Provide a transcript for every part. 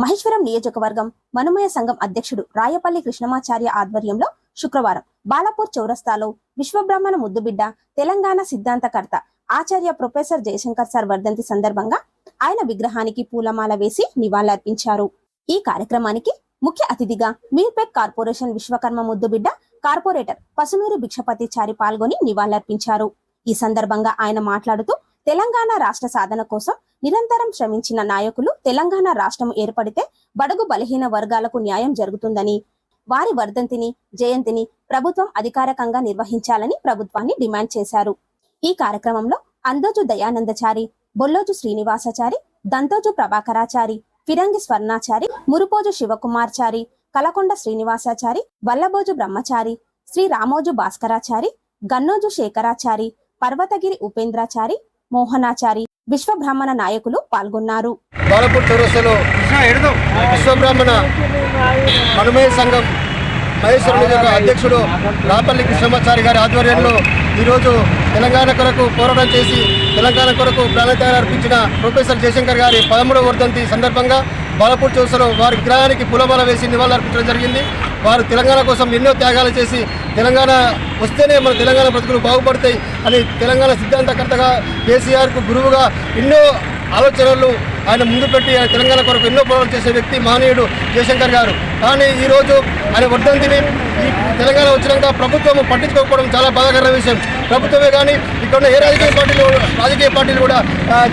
మహేశ్వరం నియోజకవర్గం మనుమయ సంఘం అధ్యక్షుడు రాయపల్లి కృష్ణమాచార్య ఆధ్వర్యంలో శుక్రవారం బాలాపూర్ చౌరస్తాలో విశ్వబ్రహ్మణ ముద్దుబిడ్డ తెలంగాణ సిద్ధాంతకర్త ఆచార్య ప్రొఫెసర్ జయశంకర్ సార్ వర్ధంతి సందర్భంగా ఆయన విగ్రహానికి పూలమాల వేసి నివాళులర్పించారు. ఈ కార్యక్రమానికి ముఖ్య అతిథిగా మీర్పేట్ కార్పొరేషన్ విశ్వకర్మ ముద్దుబిడ్డ కార్పొరేటర్ పసునూరి భిక్షపతి చారి పాల్గొని నివాళులర్పించారు. ఈ సందర్భంగా ఆయన మాట్లాడుతూ తెలంగాణ రాష్ట్ర సాధన కోసం నిరంతరం శ్రమించిన నాయకులు తెలంగాణ రాష్ట్రం ఏర్పడితే బడుగు బలహీన వర్గాలకు న్యాయం జరుగుతుందని వారి వర్ధంతిని జయంతిని ప్రభుత్వం అధికారికంగా నిర్వహించాలని ప్రభుత్వాన్ని డిమాండ్ చేశారు. ఈ కార్యక్రమంలో అందోజు దయానందచారి బొల్లోజు శ్రీనివాసాచారి దంతోజు ప్రభాకరాచారి ఫిరంగి స్వర్ణాచారి మురుపోజు శివకుమార్చారి కలకొండ శ్రీనివాసాచారి వల్లభోజు బ్రహ్మచారి శ్రీ రామోజు భాస్కరాచారి గన్నోజు శేఖరాచారి పర్వతగిరి ఉపేంద్రాచారి మోహనాచారి విశ్వబ్రాహ్మణ నాయకులు పాల్గొన్నారు. విశ్వబ్రాహ్మణ మనుమయ సంఘం యొక్క అధ్యక్షుడు రాపల్లి కృష్ణమాచారి గారి ఆధ్వర్యంలో ఈరోజు తెలంగాణ కొరకు పోరాటం చేసి తెలంగాణ కొరకు ప్రాణత్యాగం అర్పించిన ప్రొఫెసర్ జయశంకర్ గారి పదమూడవ వర్ధంతి సందర్భంగా బాలపూర్ చౌరస్తలో వారి విగ్రహానికి పూలమాల వేసి నివాళులర్పించడం జరిగింది. వారు తెలంగాణ కోసం ఎన్నో త్యాగాలు చేసి తెలంగాణ వస్తేనే మన తెలంగాణ బ్రతుకులు బాగుపడతాయి అని తెలంగాణ సిద్ధాంతకర్తగా కేసీఆర్కు గురువుగా ఎన్నో ఆలోచనలు ఆయన ముందు పెట్టి ఆయన తెలంగాణ కొరకు ఎన్నో పోరాటం చేసే వ్యక్తి మహనీయుడు జయశంకర్ గారు. కానీ ఈరోజు ఆయన వర్ధంతిని ఈ తెలంగాణ వచ్చినాక ప్రభుత్వం పట్టించుకోకపోవడం చాలా బాధాకరమైన విషయం. ప్రభుత్వమే కానీ ఇక్కడ ఉన్న ఏ రాజకీయ పార్టీలు రాజకీయ పార్టీలు కూడా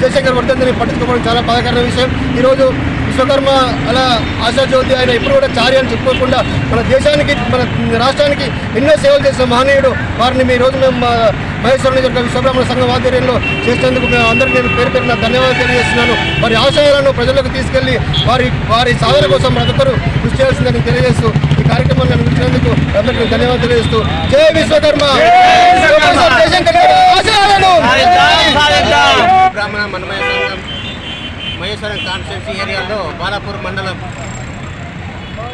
జయశంకర్ వర్ధంతిని పట్టించుకోవడం చాలా బాధాకరమైన విషయం. ఈరోజు విశ్వకర్మ అలా ఆశాజ్యోతి ఆయన ఎప్పుడు కూడా చారి అని చెప్పుకోకుండా మన దేశానికి మన రాష్ట్రానికి ఎన్నో సేవలు చేసిన మహనీయుడు వారిని మీ రోజు మేము మా మహేశ్వరుని యొక్క విశ్వబ్రహ్మణ సంఘం ఆధ్వర్యంలో చేసినందుకు మేము అందరికీ నేను పేరు పేరున ధన్యవాదాలు తెలియజేస్తున్నాను వారి ఆశయాలను ప్రజలకు తీసుకెళ్ళి వారి వారి సాధన కోసం ప్రతి ఒక్కరూ కృషి చేయాల్సిందని తెలియజేస్తూ ఈ కార్యక్రమాన్ని నిర్వహించినందుకు అందరికీ ధన్యవాదాలు తెలియజేస్తూ జై విశ్వకర్మ బ్రాహ్మణ మనమయ సంఘం మహేశ్వరం కాన్స్టిట్యూన్సీ ఏరియాలో బాలాపూర్ మండలం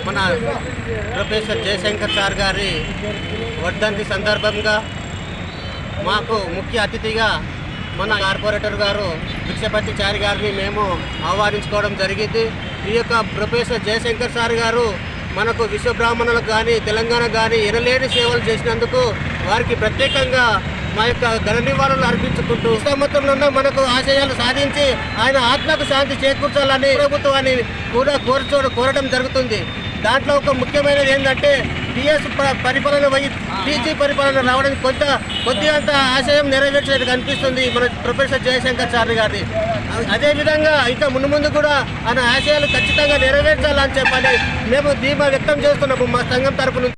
మన ప్రొఫెసర్ జయశంకర్ సార్ గారి వర్ధంతి సందర్భంగా మాకు ముఖ్య అతిథిగా మన కార్పొరేటర్ గారు భిక్షపతి చారి గారిని మేము ఆహ్వానించుకోవడం జరిగింది. ఈ యొక్క ప్రొఫెసర్ జయశంకర్ సార్ గారు మనకు విశ్వబ్రాహ్మణులకు కానీ తెలంగాణ కానీ ఎనలేని సేవలు చేసినందుకు వారికి ప్రత్యేకంగా మా యొక్క ఘన నివారణలు అర్పించుకుంటూ సంవత్సరంలో మనకు ఆశయాలు సాధించి ఆయన ఆత్మకు శాంతి చేకూర్చాలని ప్రభుత్వాన్ని కూడా కోరుచో కోరడం జరుగుతుంది. దాంట్లో ఒక ముఖ్యమైనది ఏంటంటే టీఎస్ పరిపాలన పోయి టీజీ పరిపాలన రావడం కొంత కొద్దిగా అంత ఆశయం నెరవేర్చినట్టు కనిపిస్తుంది మన ప్రొఫెసర్ జయశంకర్ సార్ గారి అదేవిధంగా ఇంకా ముందు ముందు కూడా ఆయన ఆశయాలు ఖచ్చితంగా నెరవేర్చాలని చెప్పని మేము ధీమా వ్యక్తం చేస్తున్నాము మా సంఘం తరపు